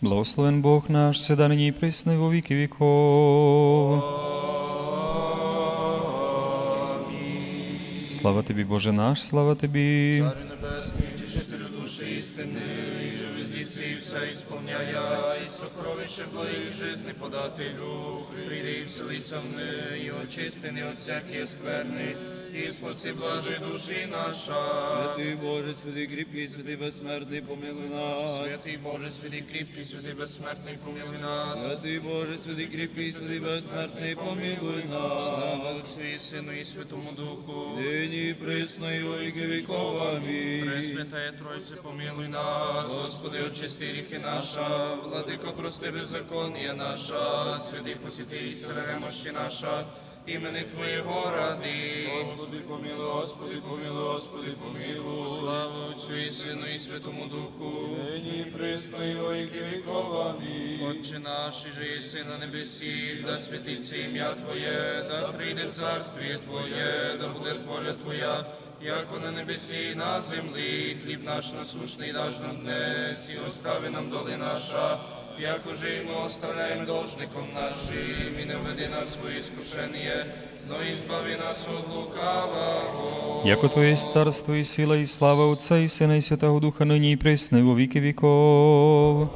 Благословен Бог наш, всегда нині і присно, во віки віков. Слава тобі, Боже наш, слава тобі. Царю небесний, тішителю душі істини, і все ісполняя, і сокровище благих жизни подателю, прийди вселися в неї, і очисти не от всякої скверни, і спаси блажи душі наша. Святий Боже, святий кріпкий, святий безсмертний, помилуй нас. Святий Боже, святий кріпкий, святий безсмертний, помилуй нас. Святий Боже, святий кріпкий, святий безсмертний, помилуй нас. Слава. Отцю і Сину і Святому Духу. Нині і присно, і віки віков. Амінь. Пресвятая Тройце, помилуй нас, Господи, очисти гріхи наша, владико, прости беззаконня наша, святий посіти і немощі наша, імени Твоєго ради. Господи, помилуй, Господи, помилуй, Господи, помилуй. Слава Отцю і Сину і Святому Духу. Нині присно, і во віки віков. Амінь. Отче наш, і же єси на небесі, да святиться ім'я Твоє, да прийде царствіє Твоє, да буде воля Твоя, яко на небесі і на землі, хліб наш насушний даж нам днес, і остави нам доли наша, як уже і ми оставляємо должником нашим, і не введи нас у іскушення, но і збави нас від лукавого. Яко Твоє есть царство і сила, і слава Отця і Сина, і Святого Духа, нині і присно, во віки віков.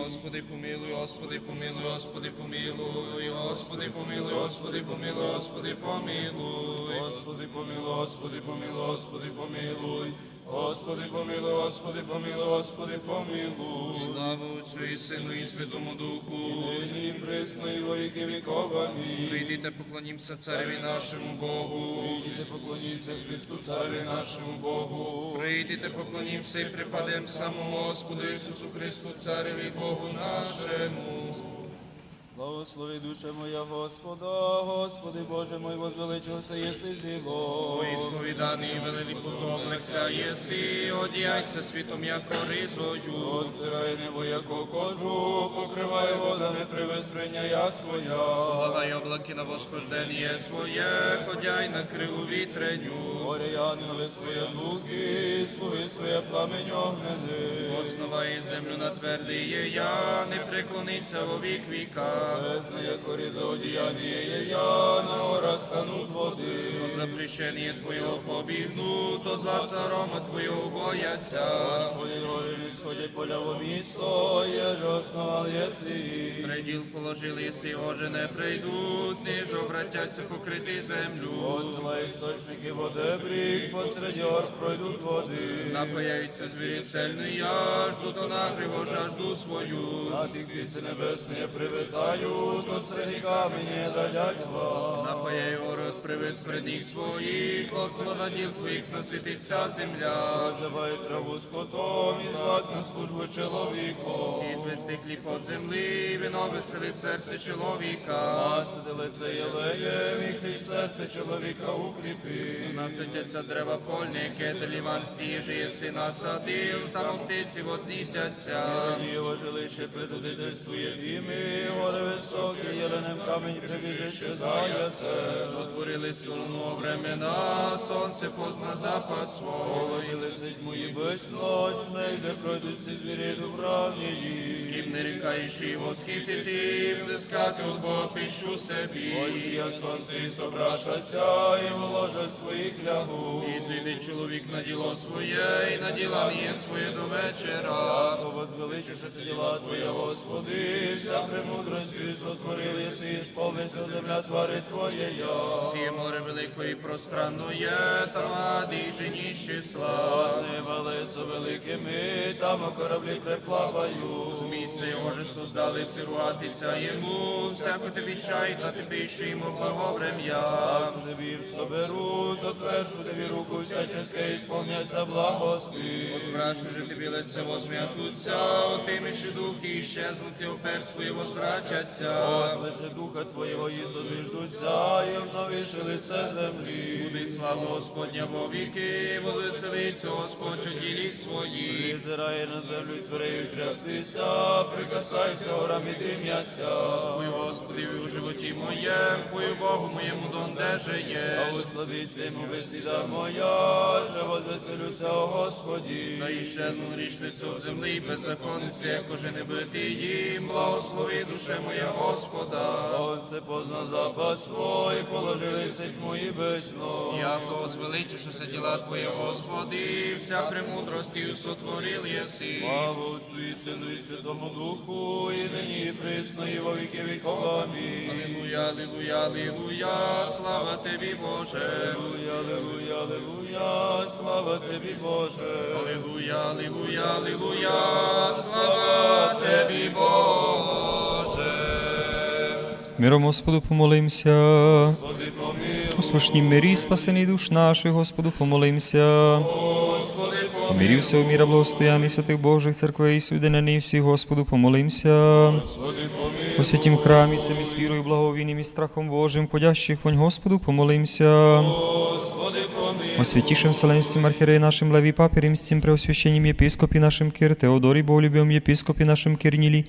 Господи, помилуй, Господи, помилуй, Господи, помилуй, Господи, помилуй, Господи, помилуй, Господи, помилуй. Господи, помилуй, Господи, помилуй, Господи, помилуй. Господи, помилуй, Господи, помилуй, Господи, помилуй. Слава Отцю і Сину і Святому Духу. Нині присно, і во віки віков. Амінь. Прийдіте, поклонімося цареві нашому Богу. Прийдіте, поклоніться Христу, Цареві нашому Богу. Прийдіте, поклонімося і припадемо самому Господу Ісусу Христу, цареві Богу нашому. Благослови душа моя Господа, Господи Боже мой, возвеличився єси зіло. Ой, сповіданий велелі подобнихся єси, одіяйся світом, яко ризою. Остирай небо, яко кожу, покривай водами привесрення я своя. Плавай облаки на восхождення своє, ходяй на крилу вітреню. Горе янголи своє духи, слуги своє пламень огнений. Основає землю на твердий є я, не преклониться во вік віка. Бездна, яко різа одіяння є я, на гора стануть води. От запрещення Твоєго побігнут, от гласа рома Твоєго бояться. Твої гори не сходять поля во місто, є ж основал єси. Приділ положили, єси оже не прийдуть, ниж обратяться покрити землю. Посила істочники води брік, посеред гор пройдуть води. Напаяються звірі сельні, я жду то нагріво жажду свою. На тих птиці небесні привітаю, тут среди камені дадять глас. Привез пред них своїх, от плододіл Твоїх насититься земля. Називай траву скотом і звать на службу чоловіком. І звести хліб от землі, вино веселить серце чоловіка. Лице єлеєм і хліб серце чоловіка укріпи. Наситяться дерева польні, кеделіван стіжі, єси насадил, там птиці возніздяться. Діло жилище предудительствує діми, гори високі, єленем камінь прибіжище заясе. Сотворили солоно времена, сонце позна запад свой. Положили зидьму і без ноч, же пройдуть всі звірі дубравні. З ким не рікаєш і восхитити, взискати от Бога піщу собі. Ось я сонце і собрашася, і вложа своїх лягу. І зійде чоловік на діло своє, і на діла не своє до вечора. Яко возвеличишся діла Твоя, Господи, вся премудростю сотворили єси, і сповнися земля твари Твоєя. Море великої пространної, там ади жені з числа. Неба со великими, там кораблі приплавають. Місце його же создали сируватися йому, всяко тобі чай, та тобі ще йому благоврем'я. Тобі соберу, то твершу тобі руку вся всячеske, ісполняться благости. Врашу же тобі лице возм'ятуться, отиміші духи і щезнути опер свої возвратяться. Послиши духа Твоєго і зодвіждуться, і обновиши лице землі. Буде слава Господня во віки, возвеселиться Господь у ділі своїх. Призирає на землю і тверею трястися, прикасайся, горам і дим'яться. Пою Господи у животі моєм, пою Богу моєму дондеже є. А условіться йому бесіда моя, же возвеселюся о Господі. Та іщезну грішницю в землі, беззаконниці, як уже не бити їм, благослови душе моя Господа. Сонце позна запас свой, положили цить мої бездно. Яко возвеличишися діла Твої, Господи, вся премудростю сотворил єси. Слава Отцу і Сину і Святому Духу, і нині і присно, і во віки віков. Амінь. Алілуя, алілуя, алілуя, слава Тобі, Боже. Алілуя, алілуя, алілуя, слава тобі, Боже. Алілуя, алілуя, алілуя, слава Тобі, Боже. Миром Господу помолимся. Господи, помилуй, мири, спасений душ наших, Господу помолимся. Господи, У мирі всього міра благостоянних святих Божих церквей і соєдинений всіх, Господу помолимся. Господи, помилуй, У святім храмі, самі з вірою, і страхом Божим, ходящих вонь Господу помолимся. Господи, О святішим Вселенським архіреї нашим Леві Папі Римським, преосвященнім єпископі нашим Кир, Теодорі Боголюбівим єпископі нашим Кирнілі,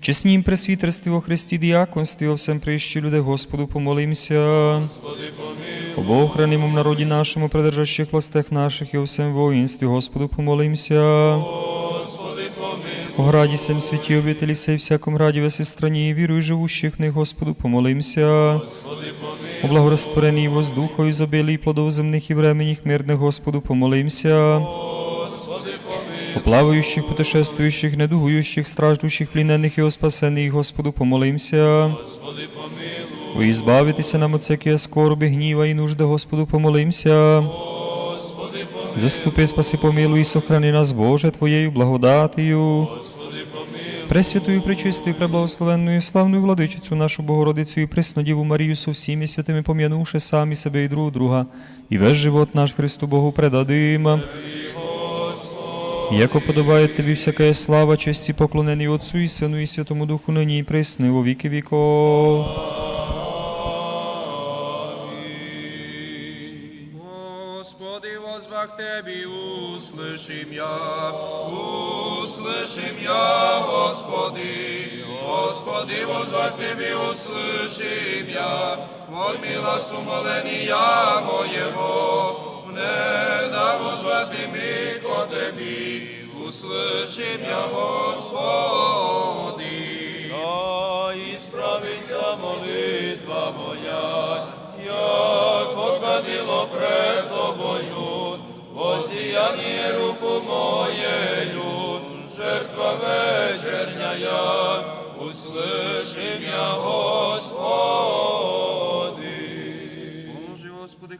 чеснім пресвітерстві во Христі, діаконстві, о всем прищі люди, Господу помолимся. Господи, О Богохранимом народі нашому, придержащих властях наших і о всем воїнстві, Господу помолимся. Господи, О граді сем святі обителі сей всяком граді весі страні, вірую живущих в них, Господу помолимся. Господи, помилуй, О благорозтворенні воздуху, ізобілі плодов земних і временіх мирних, Господу помолимся. О плаваючих, путешествуючих, недугуючих, страждущих, плінених і о Господу помолимся. О ізбавитися нам от всякої скорби, гніва і нужди, Господу помолимся. Заступи, спаси, помилуй і сохрани нас, Боже, Твоєю благодатію. Пресвятую, пречистою, преблагословенною, славною владичицю нашу Богородицю і Преснодіву Марію со всіми святими пом'янувши самі себе і друг друга, і весь живот наш Христу Богу предадима. Яко подобає тобі всяка слава, честь і поклонені Отцу і Сину і Святому Духу нині і присни віки віков. Господи, возвах Тебе, услышим я, услышим я, Господи, Господи, возвах Тебе, услышим я, вот милость умоления моего, не да возвати ми ко Тебе, услышим я, Господи. Да ісправиться молитва моя, як покадило пред тобою, возіяння руку моєю, жертва вечерня я, услышим я, Господи.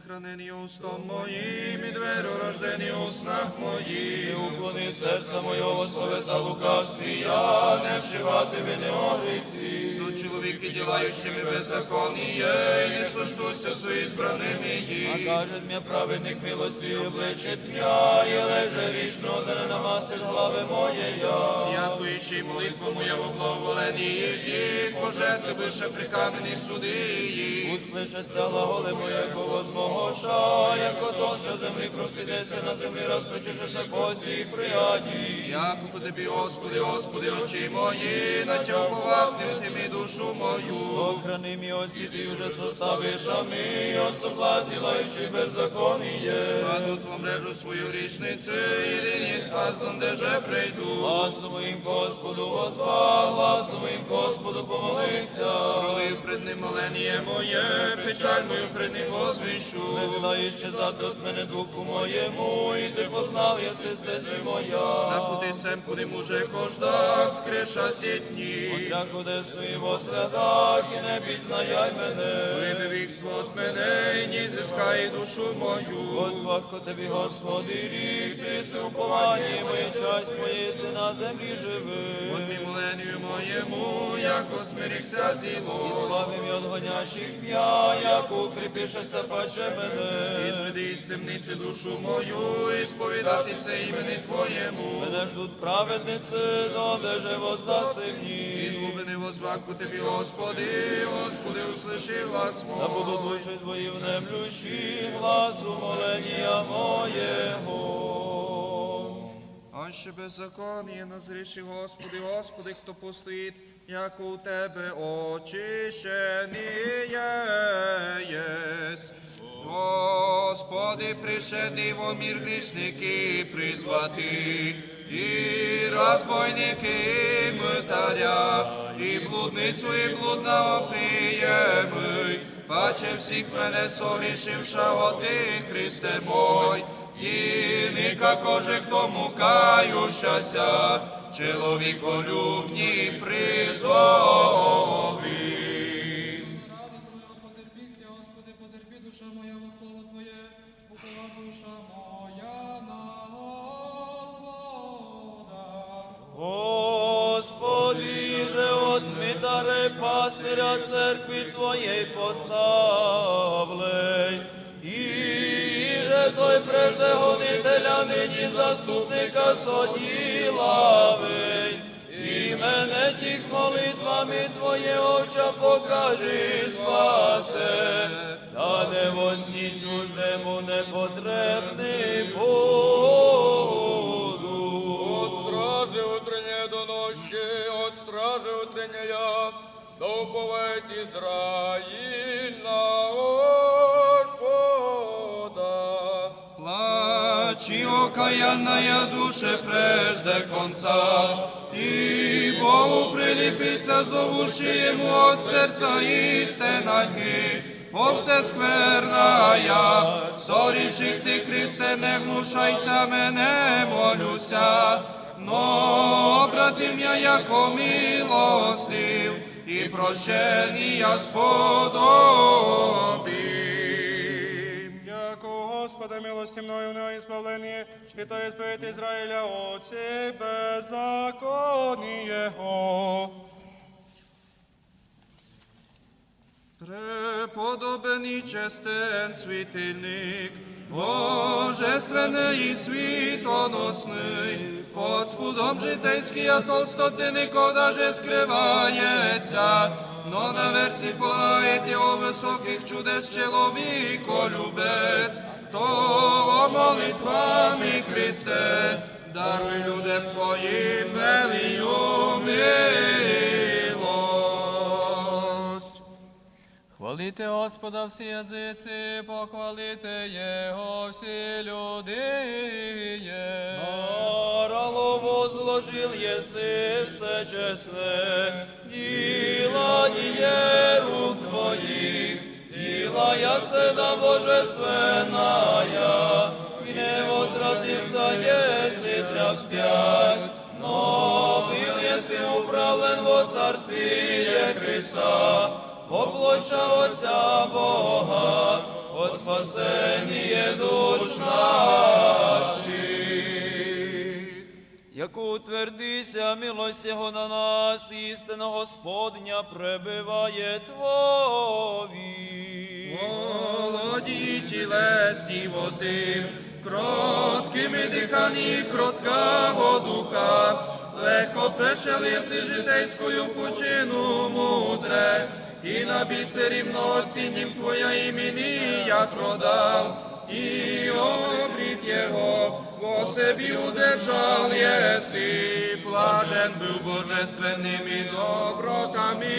Хранені устом моїм і двері рождені у снах моїх. Уклони серця моєго словеса лукавстві, я не вшивати мене огрісі. Со чоловіки, ділаючими беззаконіє, і не сочтуся свої збраними А їх. каже м'я праведник милості обличить м'я, і леже річно, да не намастить глави моєя. Яко іщи молитва моя в благоволенні їх, пожертви вище при камені суди їх. Будь слышаться глаголи моє, кого змогоша, яко то, що землі просидеться, на землі розточишися косі і прияді. По тобі, Господи, Господи, очі мої, на тя повахни, тими душу мою. Охрани мій оці, ти уже составиш, а ми, от соблазні лаючи беззаконіє. Паду твою мрежу свою річницю, єдині спас, де же прийду. Гласу моїм Господу возва, гласу моїм Господу помолився. Пролив пред ним моленіє моє, печаль мою пред ним возвіщу. Не віддай ще зад от мене духу моєму, і ти познав, єси стезі моя. На пути сем куди муже кождах, скриша сітні. Як одесну і возглядах, і не пізнаяй мене. Вибив їх от мене, і ні зискає душу мою. Возвахко тобі, Господи, рік, ти си моє, часть моєї си на землі живи. От мій моленію моєму, як осмирікся зіло. Збави мій от гонящих м'я, як укріпішеся паче мене. І зведи із темниці душу мою, і сповідатися імені Твоєму. Мене ждуть праведниці, но де же воздаси І мені. згубений возваку Тобі, Господи, Господи, услиши глас Да буду мой. душі твої внемлющі, гласу молення моєго. А ще беззаконніє назріши, Господи, Господи, хто постоїть, як у Тебе очищені єсть. Господи, пришеди во мір грішники призвати, і розбойники, митаря, і блудницю, і блудного приєми, паче всіх мене согрішивша, оти, Христе мой, і никакоже к тому кающася, чоловіколюбні соділавий, і мене тих молитвами Твоє оча покажи, спасе, та не возні чуждему непотребний буду. От стражи утреннє до ночі, от стражи утренняя, до уповедь Ізраїль Плачи, окаянная душе, прежде конца, и Богу прилепися, зовуши ему от сердца истина дни. О все скверная, соріших ти, Христе, не внушайся мене, молюся, но обратим я, яко милостив, і прощення сподобим. Яко Господа милости мною на исполнение, и то исповедь Израиля от всей беззакониего. Преподобен і честен світильник, Божественний і світоносний, под спудом житейський, а толстоти ніколи же скривається, но на версі полагаєте о високих чудес чоловіко любець, то молитвами Христе, даруй людям Твоїм велію милость. Хвалите Господа всі язиці, похвалите Його всі люди. є. Нарало возложил еси все честне, діла діє рук твоїх, діла я седа божественная, и не возвратится еси зря вспять, но был єси, управлен во царствие Христа, воплощався Бога, от спасение душ наших. Яку утвердися милость Його на нас, істина Господня пребиває Твові. Молоді тілесні возим, кроткими дихані кроткого духа, легко пришел житейською пучину мудре, і на бісері многоціннім Твоя імені я продав, і обріт Його во собі удержал єси, блажен був божественними добротами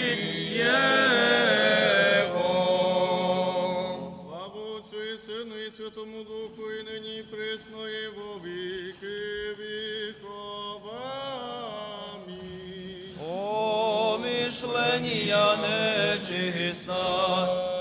Його. Славу Отцу і Сину і Святому Духу, і нині і присно, і во віки віков. Амінь. Помишлення нечиста і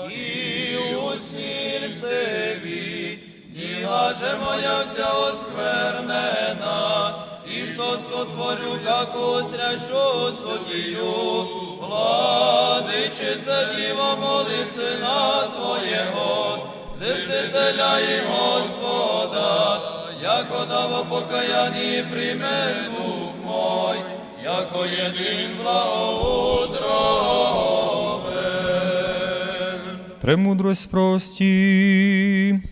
діла же моя вся осквернена, і що сотворю, как озряшу судію, владичице діва, моли сина Твоєго, зиждителя і Господа, яко дав покаянні прийме дух мой, яко єдин благоутробен. Премудрость прості.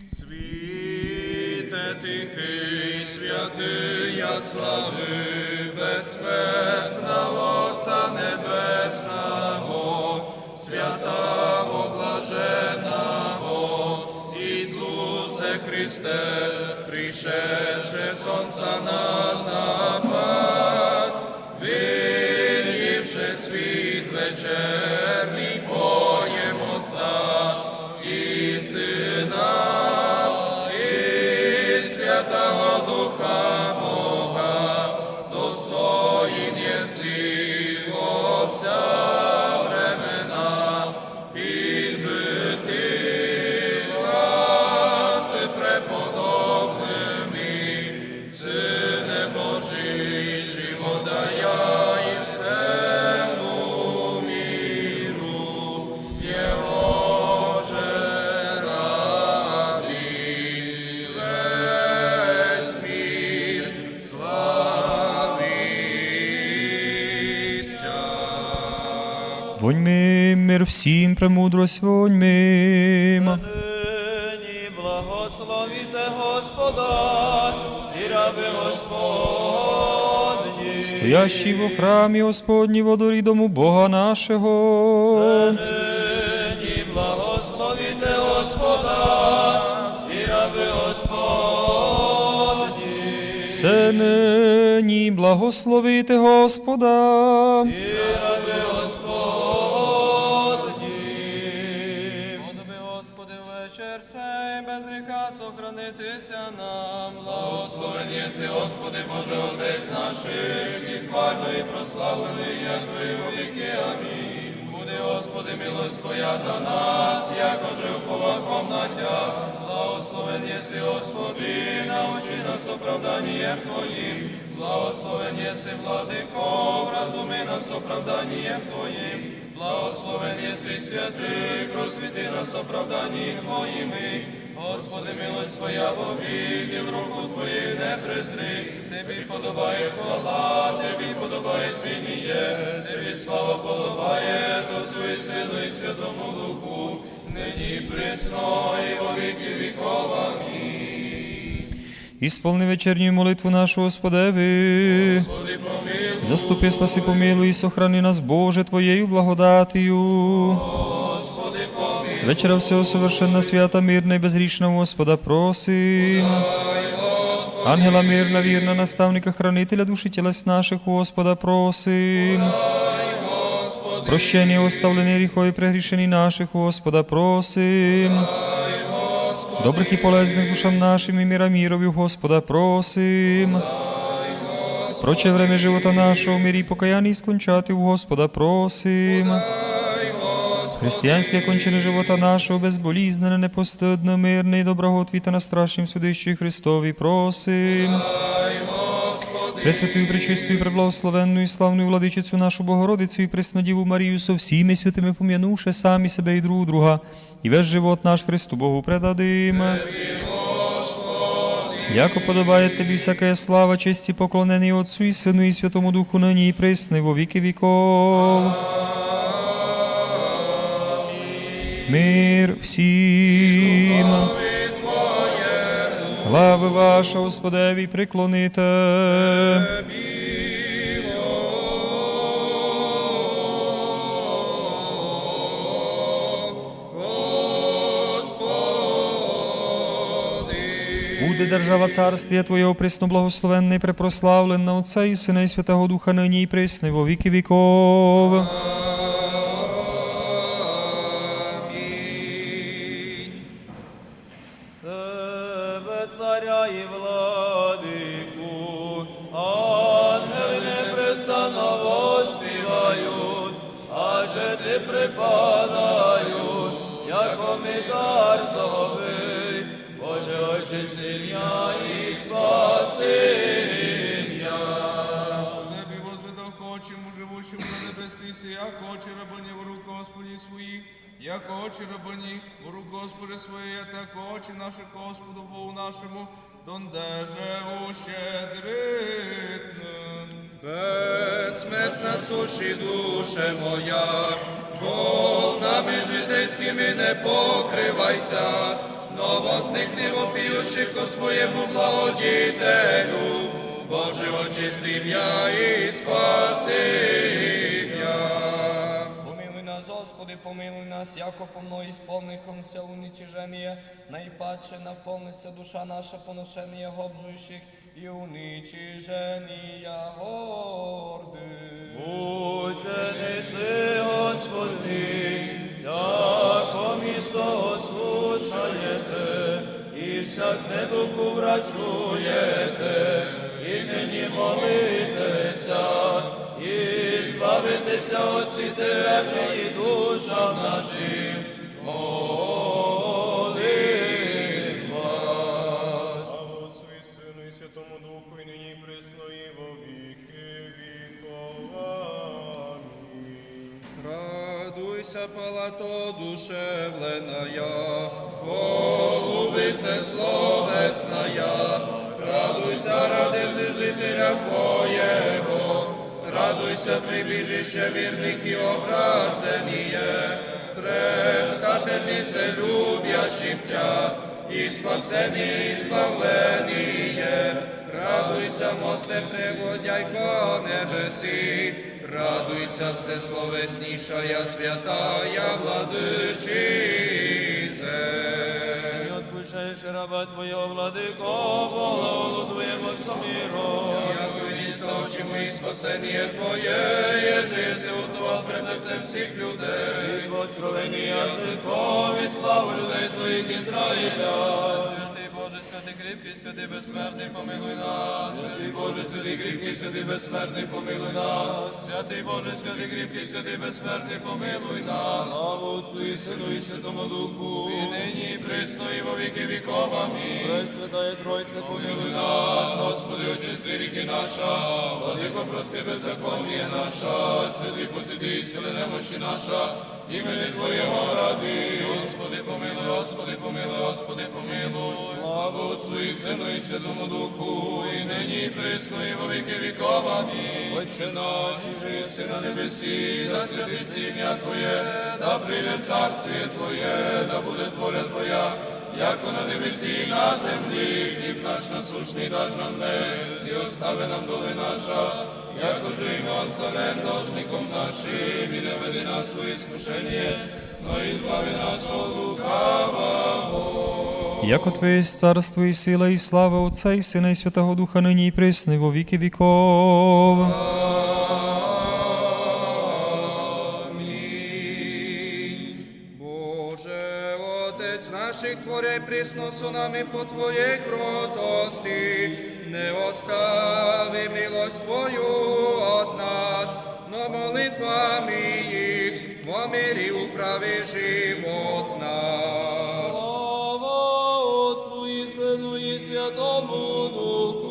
Святий, я слави, безсмертна Отця Небесного, святого блаженого, Ісусе Христе, пришедше сонця на запад, видівши світ вечерний, всім, премудрость, вонь. Нині благословіте Господа, всі раби Господні. Стоящий во храмі Господні водорі дому Бога нашого. Нині благословіте Господа, всі раби Господні. Це нині благословити Господа. Всі раби Господні. Єси, Господи, Боже, Отець наших, і хвально і прославлений я Твої віки. Амінь. Буде, Господи, милость Твоя до нас, як ожив поваком на Тя. Благословен єси, Господи, научи нас оправданням Твоїм. Благословен єси, Владико, вразуми нас оправданням Твоїм. Благословен єси святий, просвіти нас оправданні Твоїми. Господи, милость Твоя вовік, і в руку Твою не презри. Тобі подобає хвала, Тобі подобає пініє, Тобі слава подобає Отцю і Сину і Святому Духу, нині присно і во віки віков. Амінь. Ісполни вечерню молитву нашу Господеви. Заступи, спаси, помилуй і сохрани нас, Боже, Твоєю благодатію. Вечера всього совершенна, свята, мирна і безгрішна у Господа просим. Ангела мирна, вірна, наставника, хранителя душі тілес наших Господа просим. Прощення, оставлені гріхові прегрішені наших Господа просим. Добрих і полезних душам нашим і міра мірові Господа просим. Проче время живота нашого в мирі і покаянні скончати Господа просим. Християнське кончини живота нашого безболізнене, непостидне, мирне і доброготвіта на страшнім судищі Христові просим. Пресвятую, пречистую, преблагословенну і славну владичицю нашу Богородицю і преснодіву Марію со всіми святими пом'янувши самі себе і друг друга, і весь живот наш Христу Богу предадим. Яко подобає тобі всяка слава, честь і поклонений Отцу і Сину і Святому Духу нині і присни во віки віков. Мир всім. Слави ваша, Господеві, приклоните. Буде держава царствія Твоєго присно благословенна і препрославлена Отця і Сина і Святого Духа нині і присни во віки віков. Живущим на небесі, як очі рабані в руку Господі свої, як очі рабані в руку Господи своє, так очі наших Господу Богу нашому, дондеже ущедритне. Безсмертна суші душе моя, волнами житейськими не покривайся, но возникни вопіющих у своєму благодітелю, Боже очисти ім'я і спаси ім'я. Помилуй нас, Господи, помилуй нас, яко помно исполнихомся уничижение, наипаче наполнится душа наша поношение обзующих и уничижения горды. Учениці Господні, всяко місто ослушаєте, і всяк недуху врачуєте, і нині молитеся, і збавитеся от світежі душам нашим. Радуйся, палато душевленая, голубице словесная, радуйся ради зижителя Твоєго, радуйся прибіжище вірних і огражденіє, предстательнице любящим тя, і спасені, і збавленіє. Радуйся, мосте преводяйко небесі, радуйся, всесловеснішая святая владичице. Раба Твоя, владико, Богу Твоєму саміру. Яко очі мої спасення Твоє, єже се утував пред лицем всіх людей. Від откровення язикові, славу людей Твоїх Ізраїля. Кріпкий, святий безсмертний, помилуй нас. Святий Боже, святий кріпкий, святий безсмертний, помилуй нас. Святий Боже, святий кріпкий, святий безсмертний, помилуй нас. Слава Отцу і Сину і Святому Духу. І нині, і присно, і во віки віков. Амінь. Пресвятая Тройця, помилуй нас, Господи, очисти гріхи наша, владико, прости беззаконня наша, святий посвяти сили немощі наша, імені Твоєго ради. Господи, помилуй, Господи, помилуй, Господи, помилуй. Слава Отцу і Сину і Святому Духу, І нині, і присно, і во віки віков. Отче наш, і жиси на небесі, да святиться ім'я Твоє, да прийде царствіє Твоє, да буде воля Твоя, яко на небесі і на землі, хліб наш насущний даж нам днес, і остави нам доли наша, яко же і ми оставим должником нашим, і не веди нас у іскушення, но избави нас от лукавого. Яко Твоє є царство і сила, і слава Отця і Сина, і Святого Духа, нині і присни, во віки віков. Наших творей присно нами по Твоєї кротості, не остави милость Твою от нас, но молитвами їх во мирі управи живот наш. Слава Отцу і Сину і Святому Духу,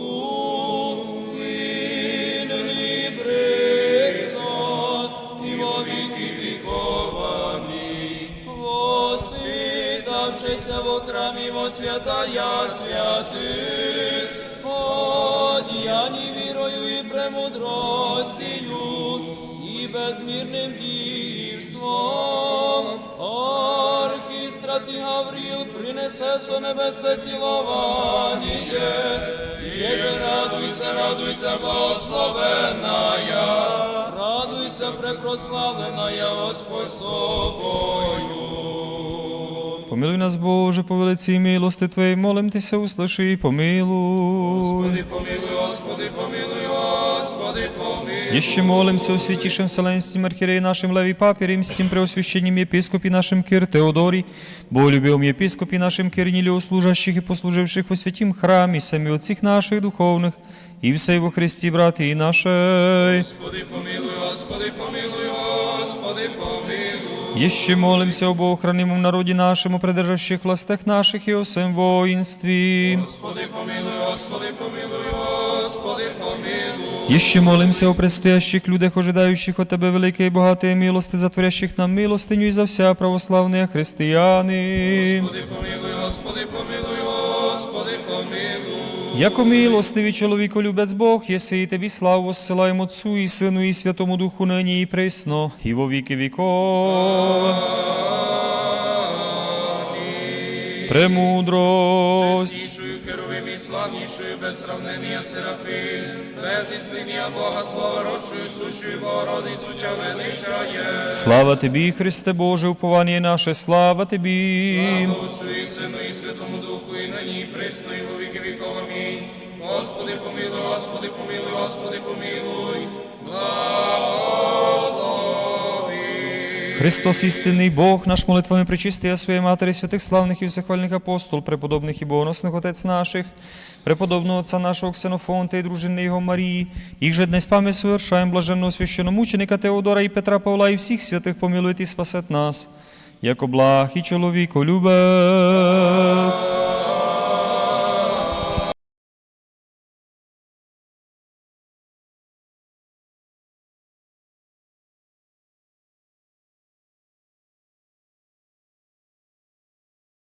Воспитавшися во храмі во святая святих, одіяні вірою і премудростію, і безмірним дівством. Архістрат і Гавріл принесе со небесе цілованіє, Єже радуйся, радуйся, благословенная, радуйся, препрославленая Господь собою. Помилуй нас, Боже, по велиці милости Твоєї, молим Тися, услиши і помилуй. Господи, помилуй, Господи, помилуй, Господи, помилуй. Еще молимся о святейшем Вселенском архиерее нашем Левий Папе Римским преосвященнем епископе нашем Кир Теодорий, Боголюбивом епископе нашем Кирниле, служащих и послуживших во святім храмі, самі отців наших духовних, і все во Христі, брати і нашей. Господи, помилуй, Господи, помилуй, Господи, помилуй. Еще молимся об охранимом народе нашему, придержащих властях наших и о всем воинстве. Господи, помилуй, Господи, помилуй, Господи, помилуй. Еще молимся о предстоящих людях, ожидающих от Тебе великие и богатые милости, затворящих нам милостиню и за вся православные християни. Господи, помилуй, Яко милостивий чоловіко любець Бог, єси і Тобі славу воссилаємо Отцу і Сину і Святому Духу нині і присно, і во віки віков. Премудрость. І без сравнення Серафим, без ісління Бога, слава родшою, сущою Богородицю тя величає. Слава Тобі, Христе Боже, уповання наше, слава Тобі. Отцю і Сину і Святому Духу, і нині, і присно, і во віки віков. Амінь. Господи, помилуй, Господи, помилуй, Господи, помилуй. Христос істинний Бог, наш молитвами причистия своєї Матері, святих славних і всехвальних апостол, преподобних і богоносних отець наших, преподобного отца нашого Ксенофонта і дружини його Марії, їх же днесь пам'ять совершаємо блаженного священомученика Теодора і Петра Павла і всіх святих помилуйте і спасет нас, як облах і чоловіко.